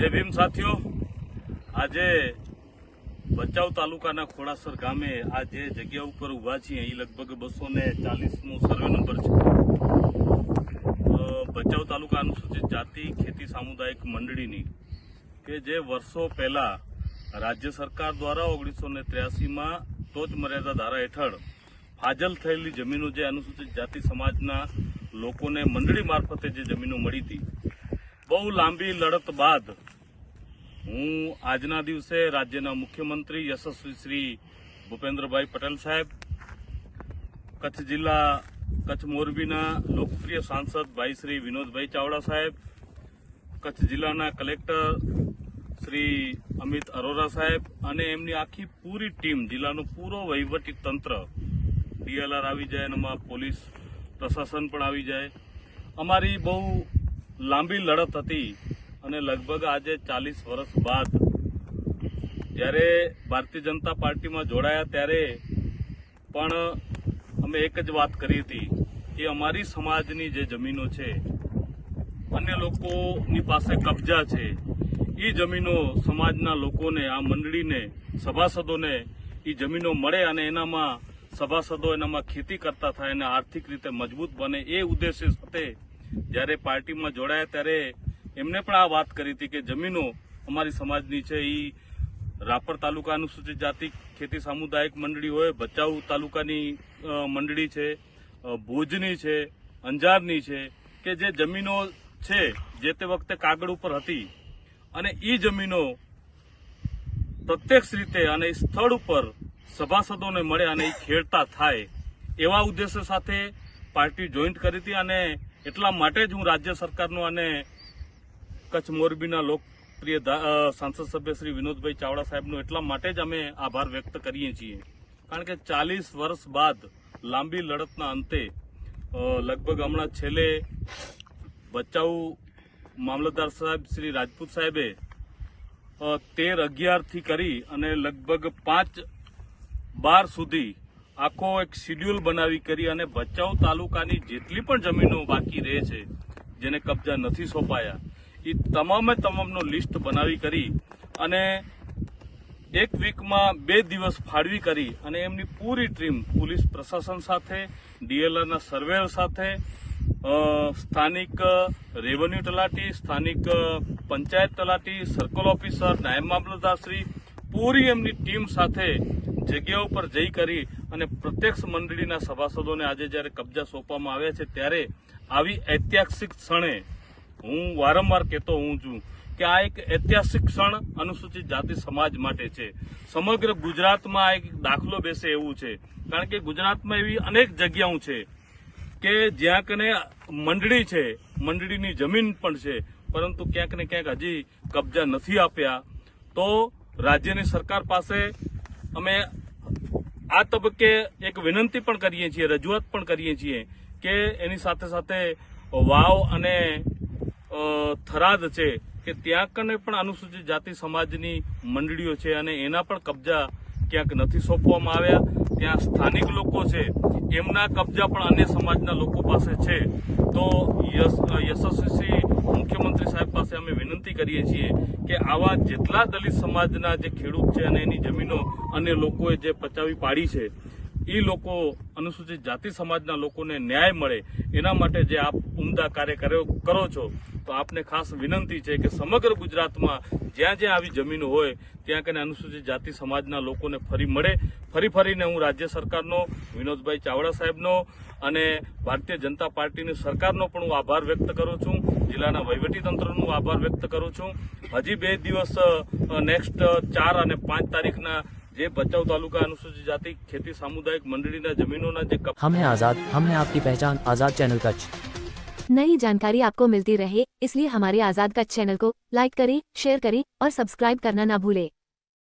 જય ભીમ સાથીઓ. આજે ભચાઉ તાલુકાના ખોડાસર ગામે આ જે જગ્યા ઉપર ઊભા છીએ એ લગભગ બસો ને ચાલીસમો સર્વે નંબર છે. ભચાઉ તાલુકા અનુસૂચિત જાતિ ખેતી સામુદાયિક મંડળીની કે જે વર્ષો પહેલાં રાજ્ય સરકાર દ્વારા ઓગણીસો ને ત્ર્યાસીમાં ટોચ મર્યાદા ધારા હેઠળ ફાજલ થયેલી જમીનો જે અનુસૂચિત જાતિ સમાજના લોકોને મંડળી મારફતે જે જમીનો મળી હતી બહુ લાંબી લડત બાદ હું આજના દિવસે રાજ્યના મુખ્યમંત્રી યશસ્વી શ્રી ભૂપેન્દ્રભાઈ પટેલ સાહેબ, કચ્છ જિલ્લા કચ્છ મોરબીના લોકપ્રિય સાંસદ ભાઈ શ્રી વિનોદભાઈ ચાવડા સાહેબ, કચ્છ જિલ્લાના કલેક્ટર શ્રી અમિત અરોરા સાહેબ અને એમની આખી પૂરી ટીમ, જિલ્લાનું પૂરો વહીવટી તંત્ર, ડીએલઆર આવી જાય એમાં પોલીસ પ્રશાસન પણ આવી જાય. અમારી બહુ લાંબી લડત હતી અને લગભગ આજે ચાલીસ વર્ષ બાદ જ્યારે ભારતીય જનતા પાર્ટીમાં જોડાયા ત્યારે પણ અમે એક જ વાત કરી હતી કે અમારી સમાજની જે જમીનો છે, અન્ય લોકોની પાસે કબજા છે, એ જમીનો સમાજના લોકોને, આ મંડળીને, સભાસદોને એ જમીનો મળે અને એનામાં સભાસદો એનામાં ખેતી કરતા થાય અને આર્થિક રીતે મજબૂત બને એ ઉદ્દેશ્ય સાથે જ્યારે પાર્ટીમાં જોડાયા ત્યારે એમને પણ આ વાત કરી હતી કે જમીનો અમારી સમાજની છે. એ રાપર તાલુકા અનુસૂચિત જાતિ ખેતી સામુદાયિક મંડળી હોય, ભચાઉ તાલુકાની મંડળી છે ભુજની છે, અંજારની છે કે જે જમીનો છે, જે તે વખતે કાગળ ઉપર હતી. અને એ જમીનો પ્રત્યક્ષ રીતે અને સ્થળ ઉપર સભાસદોને મળે અને એ ખેડતા થાય એવા ઉદ્દેશ્ય સાથે પાર્ટી જોઈન્ટ કરી હતી અને એટલા માટે જ હું રાજ્ય સરકારનો અને કચ્છ મોરબીના લોકપ્રિય સાંસદ સભ્ય શ્રી વિનોદભાઈ ચાવડા સાહેબનો એટલા માટે જ અમે આભાર વ્યક્ત કરીએ છીએ. કારણ કે ચાલીસ વર્ષ બાદ લાંબી લડતના અંતે લગભગ હમણાં છેલ્લે બચાઉ મામલતદાર સાહેબ શ્રી રાજપૂત સાહેબે તેર અગિયારથી કરી અને લગભગ પાંચ બાર સુધી આખો એક શિડ્યુલ બનાવી કરી અને ભચાઉ તાલુકાની જેટલી પણ જમીનો બાકી રહે છે, જેને કબજા નથી સોંપાયા એ તમામે તમામનો લિસ્ટ બનાવી કરી અને એક વીકમાં બે દિવસ ફાળવી કરી અને એમની પૂરી ટીમ પોલીસ પ્રશાસન સાથે, ડીએલઆરના સર્વેયર સાથે સ્થાનિક રેવન્યુ તલાટી, સ્થાનિક પંચાયત તલાટી, સર્કલ ઓફિસર, નાયબ મામલતદારશ્રી, પૂરી એમની ટીમ સાથે જગ્યા ઉપર જઈ કરી અને પ્રત્યક્ષ મંડળીના સભાસદોને આજે જ્યારે કબજા સોંપવામાં આવ્યા છે, ત્યારે આવી ઐતિહાસિક ક્ષણે હું વારંવાર કહેતો હું છું કે આ એક ઐતિહાસિક ક્ષણ અનુસૂચિત જાતિ સમાજ માટે છે. સમગ્ર ગુજરાતમાં આ એક દાખલો બેસે એવું છે. કારણ કે ગુજરાતમાં એવી અનેક જગ્યાઓ છે કે જ્યાં કને મંડળી છે, મંડળીની જમીન પણ છે, પરંતુ ક્યાંક ને ક્યાંક હજી કબજા નથી આપ્યા. તો રાજ્યની સરકાર પાસે અમે આ તબક્કે એક વિનંતી પણ કરીએ છીએ, રજૂઆત પણ કરીએ છીએ કે એની સાથે સાથે વાવ અને થરાદ છે કે ત્યાં કને પણ અનુસૂચિત જાતિ સમાજની મંડળીઓ છે અને એના પણ કબજા ક્યાંક નથી સોંપવામાં આવ્યા. ત્યાં સ્થાનિક લોકો છે, એમના કબજા પણ અન્ય સમાજના લોકો પાસે છે. તો યશ યશસ્વી પાસે અમે વિનંતી કરીએ છીએ કે આવા જેટલા દલિત સમાજના જે ખેડૂત છે અને એની જમીનો અને લોકોએ જે પચાવી પાડી છે એ લોકો અનુસૂચિત જાતિ સમાજના લોકોને ન્યાય મળે, એના માટે જે આપ ઉમદા કાર્ય કરો છો, તો આપને ખાસ વિનંતી છે કે સમગ્ર ગુજરાતમાં જ્યાં જ્યાં આવી જમીનો હોય, ત્યાં કને અનુસૂચિત જાતિ સમાજના લોકોને ફરી મળે. ફરી ફરીને હું રાજ્ય સરકારનો, વિનોદભાઈ ચાવડા સાહેબનો અને ભારતીય જનતા પાર્ટીની સરકારનો પણ હું આભાર વ્યક્ત કરું છું. જિલ્લાના વહીવટીતંત્રનો હું આભાર વ્યક્ત કરું છું. હજી બે દિવસ નેક્સ્ટ ચાર અને પાંચ તારીખના જે ભચાઉ તાલુકા અનુસૂચિત જાતિ ખેતી સામુદાયિક મંડળીના જમીનોના જે કબ- हम हैं आज़ाद हम हैं आपकी पहचान आज़ाद चैनल कच्छ नई जानकारी आपको मिलती रहे इसलिए हमारे आजाद कच्छ चैनल को लाइक करें शेयर करें और सब्सक्राइब करना ना भूलें